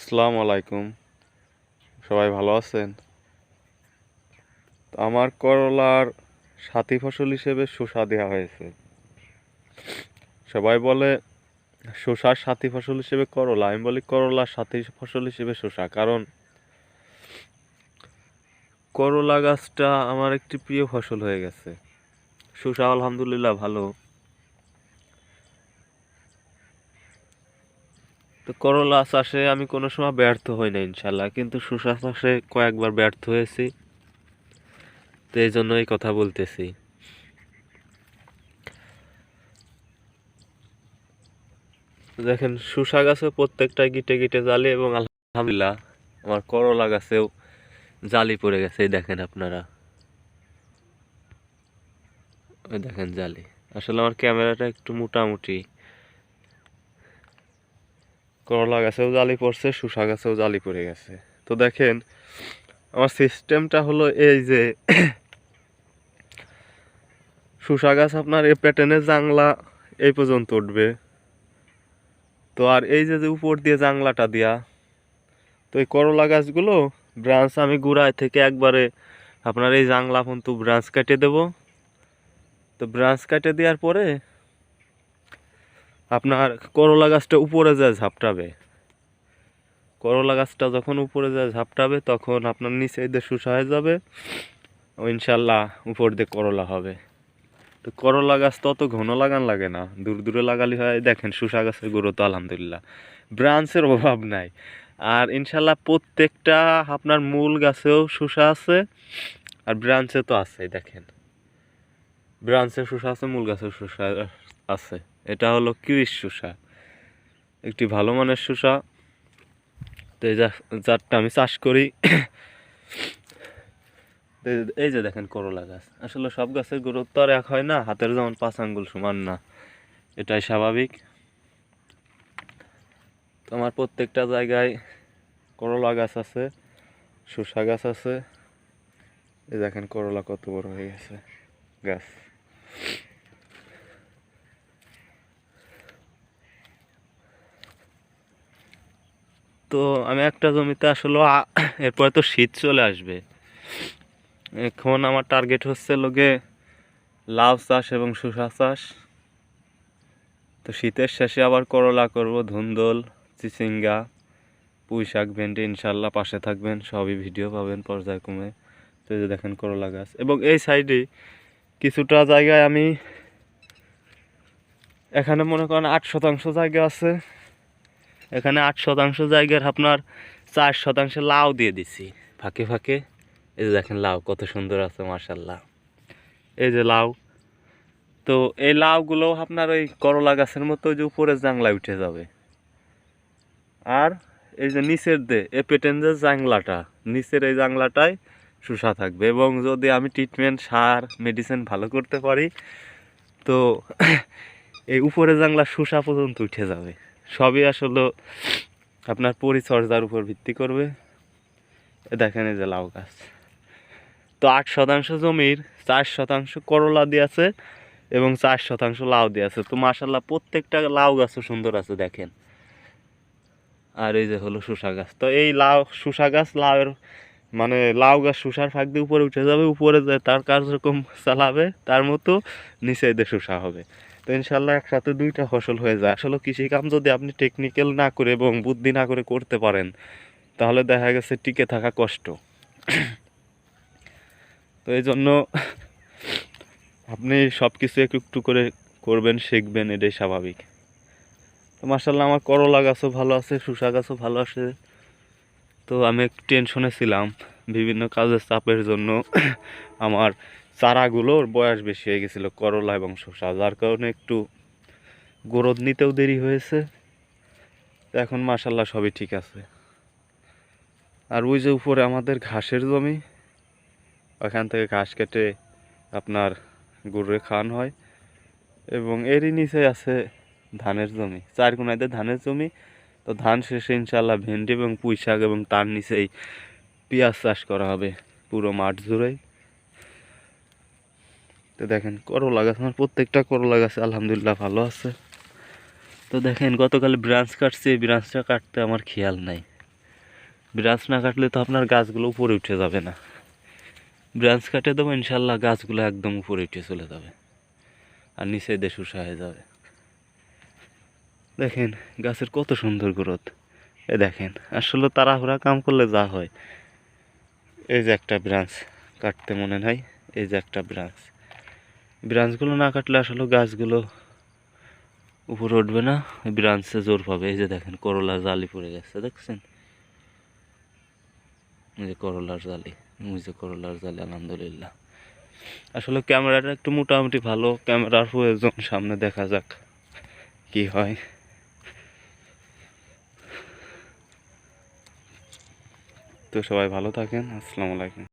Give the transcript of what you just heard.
আসসালামু আলাইকুম। সবাই ভালো আছেন? আমার করলার সাথী ফসল হিসেবে শসা দেওয়া হয়েছে। সবাই বলে, শসার সাথী ফসল হিসেবে করলা। আমি বলি, করলার সাথী ফসল হিসেবে শসা। কারণ, করলা গাছটা আমার একটি প্রিয় ফসল হয়ে গেছে। শসা আলহামদুলিল্লাহ ভালো। তো করলা চাষে আমি কোনো সময় ব্যর্থ হই না ইনশাল্লাহ কিন্তু শসা চাষে কয়েকবার ব্যর্থ হয়েছি। তো এই জন্য এই কথা বলতেছি। দেখেন, শসা গাছে প্রত্যেকটা গিটে গিটে জালি এবং আলহামদুলিল্লাহ আমার করলা গাছেও জালি পড়ে গেছে দেখেন আপনারা। ওই দেখেন জালি। আসলে আমার ক্যামেরাটা একটু মোটামুটি করলা গাছেও জালি পড়ছে, শসা গাছেও জালি পড়ে গেছে। তো দেখেন, আমার সিস্টেমটা হলো এই যে, শসা গাছ আপনার এ প্যাটার্নে জাংলা এই পর্যন্ত উঠবে। তো আর এই যে যে উপর দিয়ে জাংলাটা দেয়া, তো এই করলা গাছগুলো ব্রাঞ্চ আমি গুড়ায় থেকে একবারে আপনার এই জাংলা পর্যন্ত ব্রাঞ্চ কেটে দেব। তো ব্রাঞ্চ কেটে দেওয়ার পরে আপনার করলা গাছটা উপরে যায় ঝাপটাবে। করলা গাছটা যখন উপরে যায় ঝাপটাবে, তখন আপনার নিচে দিয়ে শুষা হয়ে যাবে। ও ইনশাল্লাহ উপর দিয়ে করলা হবে। তো করলা গাছ তো অত ঘন লাগান লাগে না, দূর দূরে লাগালি হয়। দেখেন শুষা গাছের গুঁড়ো তো আলহামদুলিল্লাহ। ব্রাঞ্চের অভাব নাই। আর ইনশাল্লাহ প্রত্যেকটা আপনার মূল গাছেও শুষা আছে, আর ব্রাঞ্চে তো আছে দেখেন। ব্রাঞ্চে শুষা আছে, মূল গাছেও শুষা আছে। এটা হলো কিরিশ শুষা একটি ভালো মানের শুষা তো এই যা- জাতটা আমি চাষ করি। এই যে দেখেন করলা গাছ। আসলে সব গাছের গুরুত্ব আর এক হয় না, হাতের যেমন পাঁচ আঙ্গুল সমান না। এটাই স্বাভাবিক। তো আমার প্রত্যেকটা জায়গায় করলা গাছ আছে শসা গাছ আছে। এই দেখেন করলা কত বড় হয়ে গেছে, গাছ। তো আমি একটা জমিতে আসলে এরপরে তো শীত চলে আসবে। এখন আমার টার্গেট হচ্ছে লোকে লাউ চাষ এবং শসা চাষ। তো শীতের শেষে আবার করলা করব, ধুন্দল, চিচিঙ্গা, পুঁই শাক, ভেন্ডি ইনশাল্লাহ পাশে থাকবেন, সবই ভিডিও পাবেন পর্যায়ক্রমে। তো যে দেখেন করলা গাছ। এবং এই সাইডে কিছুটা জায়গায় আমি এখানে মনে করেন আট শতাংশ জায়গা আছে। এখানে আট শতাংশ জায়গার আপনার চার শতাংশ লাউ দিয়ে দিছি। ফাঁকে ফাঁকে। এই যে দেখেন লাউ, কত সুন্দর আছে মার্শাল্লাহ এই যে লাউ। তো এই লাউগুলো আপনার ওই করলা গাছের মতো যে উপরে জাংলায় উঠে যাবে। আর এই যে নিচের দে এ পেটেন যে জাংলাটা, নিচের এই জাংলাটায় শুষা থাকবে। এবং যদি আমি ট্রিটমেন্ট সার মেডিসিন ভালো করতে পারি, তো এই উপরে জাংলা শুষা পর্যন্ত উঠে যাবে। সবই আসলে আপনার পরিচর্যার উপর ভিত্তি করবে। দেখেন এই যে লাউ গাছ। তো আট শতাংশ জমির চার শতাংশ করলা দিয়ে আছে এবং চার শতাংশ লাউ দিয়ে আছে। তো মাসাল্লাহ প্রত্যেকটা লাউ গাছও সুন্দর আছে, দেখেন। আর এই যে হলো শসা গাছ। তো এই লাউ, শসা গাছ লাউয়ের মানে লাউ গাছ শসার ফাঁক দিয়ে উপরে উঠে যাবে, উপরে যায় তার কার্যক্রম চালাবে, তার মতো নিচে দিয়ে শসা হবে। ইনশাল্লাহ একসাথে দুইটা ফসল হয়ে যায়। আসলে কৃষিকাম যদি আপনি টেকনিক্যাল না করে এবং বুদ্ধি না করে করতে পারেন, তাহলে দেখা গেছে টিকে থাকা কষ্ট। তো এই জন্য আপনি সব কিছু একটু একটু করে করবেন, শিখবেন, এটাই স্বাভাবিক। তো মার্শাল্লাহ আমার করলা গাছও ভালো আছে, শসা গাছও ভালো আছে। তো আমি একটু টেনশনে ছিলাম, বিভিন্ন কাজের চাপের জন্য আমার চারাগুলোর বয়স বেশি হয়ে গেছিল করলা এবং শসা, যার কারণে একটু গ্রোথ নিতেও দেরি হয়েছে। এখন মার্শাল্লাহ সবই ঠিক আছে। আর ওই যে উপরে আমাদের ঘাসের জমি, ওখান থেকে ঘাস কেটে আপনার গরুরে খান হয়। এবং এরই নিচে আছে ধানের জমি, চার কোনাইতে ধানের জমি। তো ধান শেষে ইনশাল্লাহ ভেন্ডি এবং পুঁই শাক এবং তার নিচেই পেঁয়াজ চাষ করা হবে পুরো মাঠ জুড়েই। তো দেখেন, করলা গাছ, আমার প্রত্যেকটা করলা গাছ আলহামদুলিল্লাহ ভালো আছে। তো দেখেন, গতকাল ব্রাঞ্চ কাটছি ব্রাঞ্চটা কাটতে আমার খেয়াল নাই। ব্রাঞ্চ না কাটলে তো আপনার গাছগুলো উপরে উঠে যাবে না। ব্রাঞ্চ কাটে দেবো, ইনশাল্লাহ গাছগুলো একদম উপরে উঠে চলে যাবে আর নিচে দেশ হয়ে যাবে। দেখেন, গাছের কত সুন্দর গ্রোথ। এ দেখেন, আসলে তাড়াহুড়া কাম করলে যা হয়। এই যে একটা ব্রাঞ্চ, কাটতে মনে নাই, এই যে একটা ব্রাঞ্চ। ব্রাঞ্চগুলো না কাটলে আসলে গাছগুলো উপরে উঠবে না, ওই ব্রাঞ্চে জোর পাবে। এই যে দেখেন, করলার জালি পড়ে গেছে, দেখছেন? যে করলার জালি যে করলার জালি, আলহামদুলিল্লাহ। আসলে ক্যামেরাটা একটু মোটামুটি ভালো, ক্যামেরার প্রয়োজন, সামনে দেখা যাক কি হয়। তো সবাই ভালো থাকেন, আসসালামু আলাইকুম।